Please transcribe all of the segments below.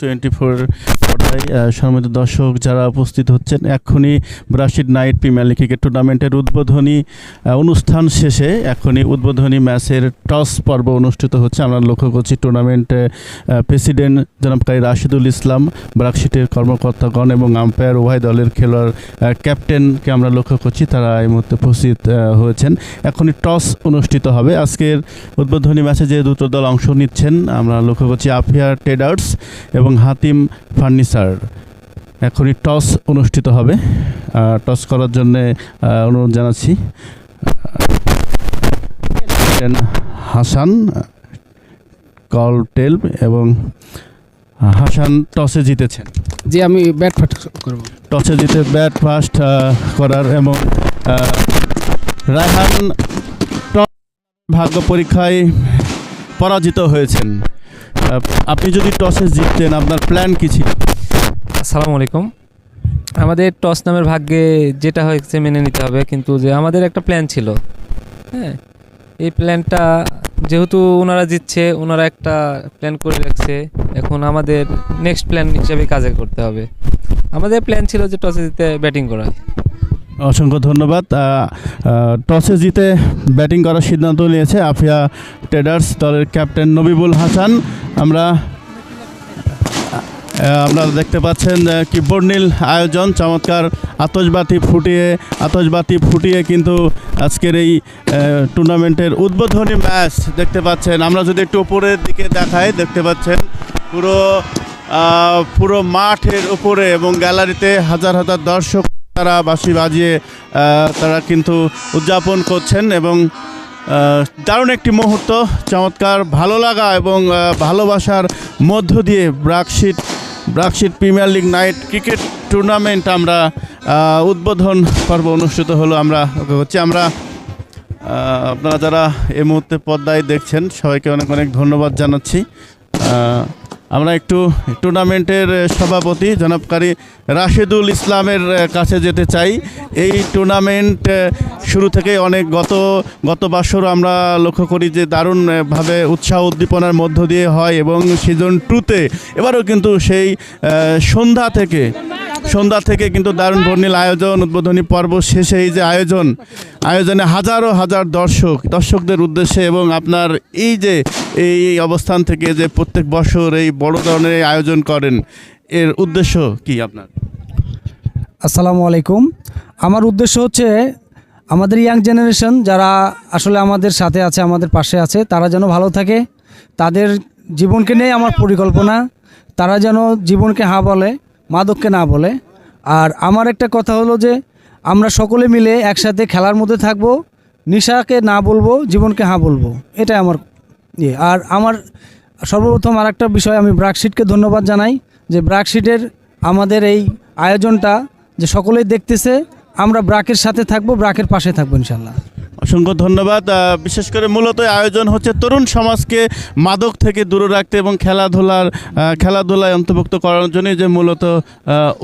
Twenty four পর্দায় সম্মানিত দর্শক যারা উপস্থিত হচ্ছেন, এক্ষুনি ব্রাশিড নাইট প্রিমিয়ার লিগ ক্রিকেট টুর্নামেন্টের উদ্বোধনী অনুষ্ঠান শেষে এখনই উদ্বোধনী ম্যাচের টস পর্ব অনুষ্ঠিত হচ্ছে। আমরা লক্ষ্য করছি টুর্নামেন্টে প্রেসিডেন্ট জনাবকারী রাশিদুল ইসলাম ব্রাকশিটের কর্মকর্তাগণ এবং আম্পায়ার উভয় দলের খেলোয়াড় ক্যাপ্টেনকে আমরা লক্ষ্য করছি। তারা এই মুহূর্তে উপস্থিত হয়েছেন। এখনই টস অনুষ্ঠিত হবে। আজকের উদ্বোধনী ম্যাচে যে দুটো দল অংশ নিচ্ছেন, আমরা লক্ষ্য করছি আফিয়া ট্রেডার্স এবং হাতিম ফার্নিচার। এখনই টস অনুষ্ঠিত হবে। টস করার জন্যে অনুরোধ জানাচ্ছি হাসান কল টেল এবং হাসান টসে জিতেছেন। জি আমি ব্যাট ফাট করব। টসে জিতে ব্যাট ফাস্ট করার এবং রায়হান টস ভাগ্য পরীক্ষায় পরাজিত হয়েছেন। আপনি যদি টসে জিততেন আপনার প্ল্যান কি ছিল? আসসালামু আলাইকুম। আমাদের টস নামের ভাগ্যে যেটা হয়েছে মেনে নিতে হবে, কিন্তু যে আমাদের একটা প্ল্যান ছিল হ্যাঁ? এই প্ল্যানটা যেহেতু ওনারা জিতছে, ওনারা একটা প্ল্যান করে রাখছে, এখন আমাদের নেক্সট প্ল্যান হিসেবে কাজে করতে হবে। আমাদের প্ল্যান ছিল যে টসে জিতে ব্যাটিং করা। অসংখ্য ধন্যবাদ। টসে জিতে ব্যাটিং করার সিদ্ধান্ত নিয়েছে আফিয়া ট্রেডার্স দলের ক্যাপ্টেন নবিবুল হাসান। আমরা আপনারা দেখতে পাচ্ছেন কি বর্ণিল আয়োজন, চমৎকার আতসবাতি ফুটিয়ে আতসবাতি ফুটিয়ে কিন্তু আজকের এই টুর্নামেন্টের উদ্বোধনী ম্যাচ দেখতে পাচ্ছেন। আমরা যদি একটু উপরের দিকে দেখাই, দেখতে পাচ্ছেন পুরো পুরো মাঠের উপরে এবং গ্যালারিতে হাজার হাজার দর্শক তারা বাঁশি বাজিয়ে তারা কিন্তু উদযাপন করছেন এবং দারুণ একটি মুহূর্ত, চমৎকার ভালো লাগা এবং ভালোবাসার মধ্য দিয়ে ব্রাকশিট ব্রাকশিট premier league night cricket tournament আমরা উদ্বোধন পর্ব অনুষ্ঠিত হলো, আমরা হচ্ছে আমরা আপনারা যারা এই মুহূর্তে পদ্মায় দেখছেন, সবাইকে অনেক অনেক ধন্যবাদ জানাচ্ছি। আমরা একটু, টুর্নামেন্টের সভাপতি জনাবকারী রাশেদুল ইসলামের কাছে যেতে চাই। এই টুর্নামেন্ট শুরু থেকে অনেক গত গত বছর আমরা লক্ষ্য করি যে দারুণভাবে উৎসাহ উদ্দীপনার মধ্য দিয়ে হয় এবং সিজন টুতে এবারও কিন্তু সেই সন্ধ্যা থেকে সন্ধ্যা থেকে কিন্তু দারুণ বর্ণিল আয়োজন, উদ্বোধনী পর্ব শেষে এই যে আয়োজন, আয়োজনে হাজারো হাজার দর্শক, দর্শকদের উদ্দেশ্যে এবং আপনার এই যে, এই অবস্থান থেকে যে প্রত্যেক বছর এই বড় ধরনের আয়োজন করেন, এর উদ্দেশ্য কি আপনার? আসসালামু আলাইকুম। আমার উদ্দেশ্য হচ্ছে, আমাদের ইয়াং জেনারেশন যারা আসলে আমাদের সাথে আছে, আমাদের পাশে আছে, তারা যেন ভালো থাকে, তাদের জীবনকে নিয়ে আমার পরিকল্পনা, তারা যেন জীবনকে হা বলে মাদককে না বলে। আর আমার একটা কথা হলো যে, আমরা সকলে মিলে একসাথে খেলার মধ্যে থাকব, নিশাকে না বলব, জীবনকে হ্যাঁ বলব। এটাই আমার ইয়ে। আর আমার সর্বপ্রথম আর একটা বিষয়, আমি ব্রাকশিটকে ধন্যবাদ জানাই যে ব্রাকশিটের আমাদের এই আয়োজনটা যে সকলেই দেখতেছে, আমরা ব্রাকের সাথে থাকব ব্রাকের পাশে থাকব, ইনশাল্লাহ। অসংখ্য ধন্যবাদ। বিশেষ করে মূলত আয়োজন হচ্ছে তরুণ সমাজকে মাদক থেকে দূরে রাখতে এবং খেলাধুলার খেলাধুলায় অন্তর্ভুক্ত করার জন্যই যে মূলত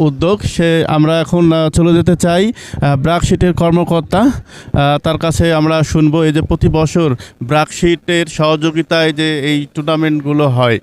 উদ্যোগ, সে আমরা এখন চলে যেতে চাই। ব্রাকশিটের কর্মকর্তা তার কাছে আমরা শুনব এই যে প্রতি বছর ব্রাকশিটের সহযোগিতায় যে এই টুর্নামেন্টগুলো হয়।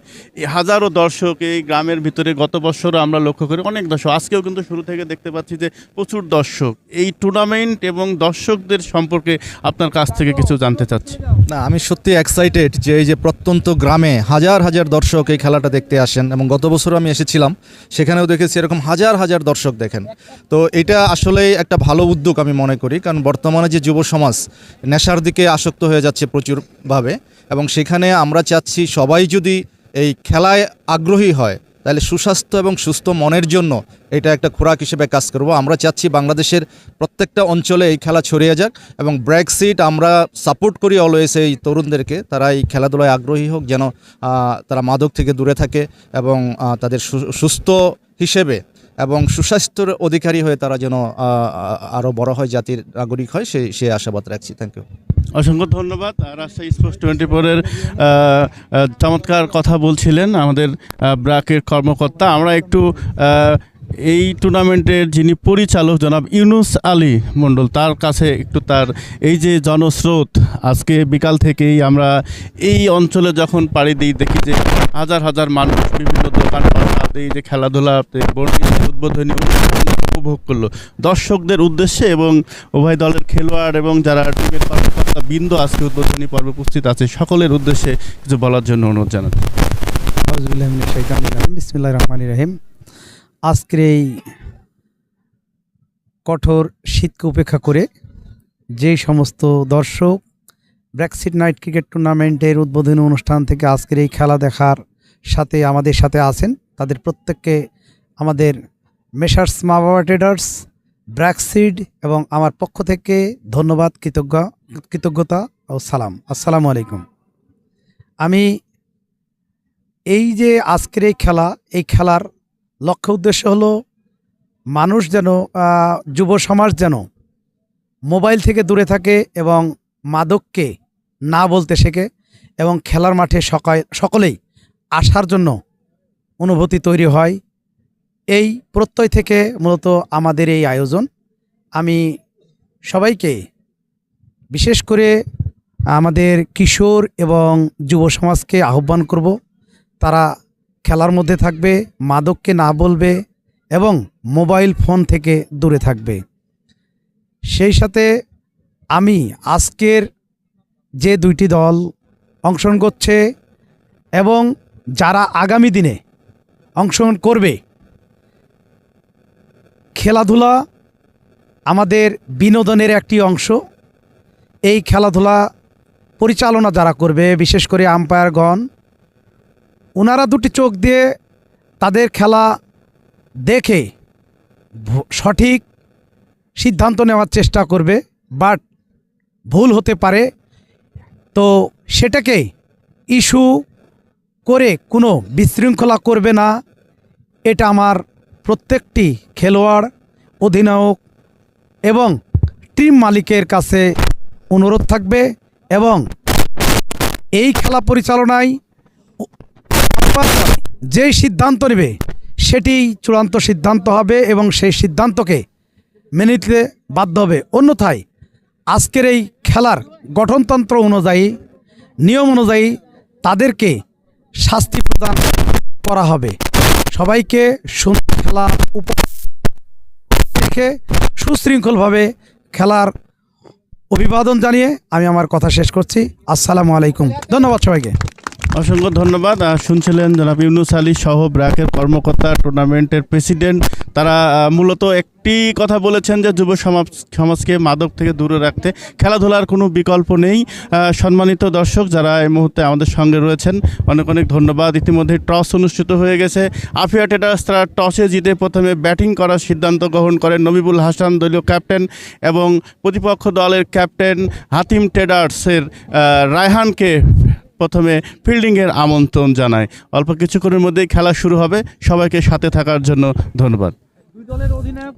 হাজারো দর্শক এই গ্রামের ভিতরে গত বছর আমরা লক্ষ্য করি, অনেক দর্শক, আজকেও কিন্তু শুরু থেকে দেখতে পাচ্ছি যে প্রচুর দর্শক। এই টুর্নামেন্ট এবং দর্শকদের সম্পর্কে আপনার কাছ থেকে কিছু জানতে চাচ্ছি। না, আমি সত্যি এক্সাইটেড যে এই যে প্রত্যন্ত গ্রামে হাজার হাজার দর্শক এই খেলাটা দেখতে আসেন এবং গত বছর আমি এসেছিলাম, সেখানেও দেখেছি এরকম হাজার হাজার দর্শক দেখেন। তো এটা আসলেই একটা ভালো উদ্যোগ আমি মনে করি, কারণ বর্তমানে যে যুব সমাজ, নেশার দিকে আসক্ত হয়ে যাচ্ছে প্রচুরভাবে এবং সেখানে আমরা চাচ্ছি সবাই যদি এই খেলায় আগ্রহী হয় তাহলে সুস্বাস্থ্য এবং সুস্থ মনের জন্য এটা একটা খোরাক হিসেবে কাজ করব। আমরা চাচ্ছি বাংলাদেশের প্রত্যেকটা অঞ্চলে এই খেলা ছড়িয়ে যাক এবং ব্র্যাকসিট আমরা সাপোর্ট করি অলওয়েজ এই তরুণদেরকে। তারা এই খেলাধুলায় আগ্রহী হোক যেন তারা মাদক থেকে দূরে থাকে এবং তাদের সুস্থ হিসেবে এবং সুস্বাস্থ্যের অধিকারী হয়ে তারা যেন আরও বড় হয়, জাতির নাগরিক হয় সেই সে আশাবাদ রাখছি। থ্যাংক ইউ অসংখ্য ধন্যবাদ। রাজশাহী স্পোর্টস টোয়েন্টি ফোরের চমৎকার কথা বলছিলেন আমাদের ব্রাকের কর্মকর্তা। আমরা একটু এই টুর্নামেন্টের যিনি পরিচালক জনাব ইউনুস আলী মণ্ডল, তার কাছে একটু তার এই যে জনস্রোত, আজকে বিকাল থেকেই আমরা এই অঞ্চলে যখন পাড়ি দিই, দেখি যে হাজার হাজার মানুষ বিভিন্ন দোকান এই যে বর্ণিল উদ্বোধনী উপভোগ করল। দর্শকদের উদ্দেশ্যে এবং উভয় দলের খেলোয়াড় এবং যারা টিমের কর্মকর্তা বৃন্দ আজকে উদ্বোধনী পর্বে উপস্থিত আছে, সকলের উদ্দেশ্যে কিছু বলার জন্য অনুরোধ জানাচ্ছি। রহমান রহিম। আজকের এই কঠোর শীতকে উপেক্ষা করে যে সমস্ত দর্শক ব্র্যাকসিট নাইট ক্রিকেট টুর্নামেন্টের উদ্বোধনী অনুষ্ঠান থেকে আজকের এই খেলা দেখার সাথে আমাদের সাথে আছেন তাদের প্রত্যেককে আমাদের মেশার্স মা বাবা ট্রেডার্স ব্র্যাকসিড এবং আমার পক্ষ থেকে ধন্যবাদ, কৃতজ্ঞ, কৃতজ্ঞতা ও সালাম। আসসালামু আলাইকুম। আমি এই যে আজকের এই খেলা, এই খেলার লক্ষ্য উদ্দেশ্য হলো মানুষ যেন যুব সমাজ যেন মোবাইল থেকে দূরে থাকে এবং মাদককে না বলতে শেখে এবং খেলার মাঠে সকাল সকলেই আসার জন্য অনুভূতি তৈরি হয়। এই প্রত্যয় থেকে মূলত আমাদের এই আয়োজন। আমি সবাইকে বিশেষ করে আমাদের কিশোর এবং যুব সমাজকে আহ্বান করব। তারা খেলার মধ্যে থাকবে, মাদককে না বলবে এবং মোবাইল ফোন থেকে দূরে থাকবে। সেই সাথে আমি আজকের যে দুইটি দল অংশগ্রহণ করছে এবং যারা আগামী দিনে অংশগ্রহণ করবে, খেলাধুলা আমাদের বিনোদনের একটি অংশ। এই খেলাধুলা পরিচালনা যারা করবে, বিশেষ করে আম্পায়ারগণ ওনারা দুটি চোখ দিয়ে তাদের খেলা দেখে সঠিক সিদ্ধান্ত নেওয়ার চেষ্টা করবে, বাট ভুল হতে পারে। তো সেটাকে ইস্যু করে কোনো বিশৃঙ্খলা করবে না। এটা আমার প্রত্যেকটি খেলোয়াড়, অধিনায়ক এবং টিম মালিকের কাছে অনুরোধ থাকবে এবং এই খেলা পরিচালনায় যেই সিদ্ধান্ত নেবে, সেটি চূড়ান্ত সিদ্ধান্ত হবে এবং সেই সিদ্ধান্তকে মেনে নিতে বাধ্য হবে। অন্যথায় আজকের এই খেলার গঠনতন্ত্র অনুযায়ী, নিয়ম অনুযায়ী তাদেরকে শাস্তি প্রদান করা হবে। সবাইকে সুন্দর খেলা উপ- রেখে সুশৃঙ্খলভাবে খেলার অভিবাদন জানিয়ে আমি আমার কথা শেষ করছি। আসসালামু আলাইকুম। ধন্যবাদ সবাইকে। অসংখ্য ধন্যবাদ। শুনছিলেন জনাব ইউনুস আলী সহ ব্র্যাকের কর্মকর্তা টুর্নামেন্টের প্রেসিডেন্ট। তারা মূলত একটি কথা বলেছেন যে যুব সমাজ, সমাজকে মাদক থেকে দূরে রাখতে খেলাধুলার কোনো বিকল্প নেই। সম্মানিত দর্শক যারা এই মুহূর্তে আমাদের সঙ্গে রয়েছেন, অনেক অনেক ধন্যবাদ। ইতিমধ্যে টস অনুষ্ঠিত হয়ে গেছে। আফিয়া টেডার্স তারা টসে জিতে প্রথমে ব্যাটিং করার সিদ্ধান্ত গ্রহণ করেন নবিবুল হাসান, দলীয় ক্যাপ্টেন এবং প্রতিপক্ষ দলের ক্যাপ্টেন হাতিম টেডার্সের রায়হানকে প্রথমে ফিল্ডিংয়ের আমন্ত্রণ জানায়। অল্প কিছুক্ষণের মধ্যেই খেলা শুরু হবে। সবাইকে সাথে থাকার জন্য ধন্যবাদ। দুই দলের অধিনায়ক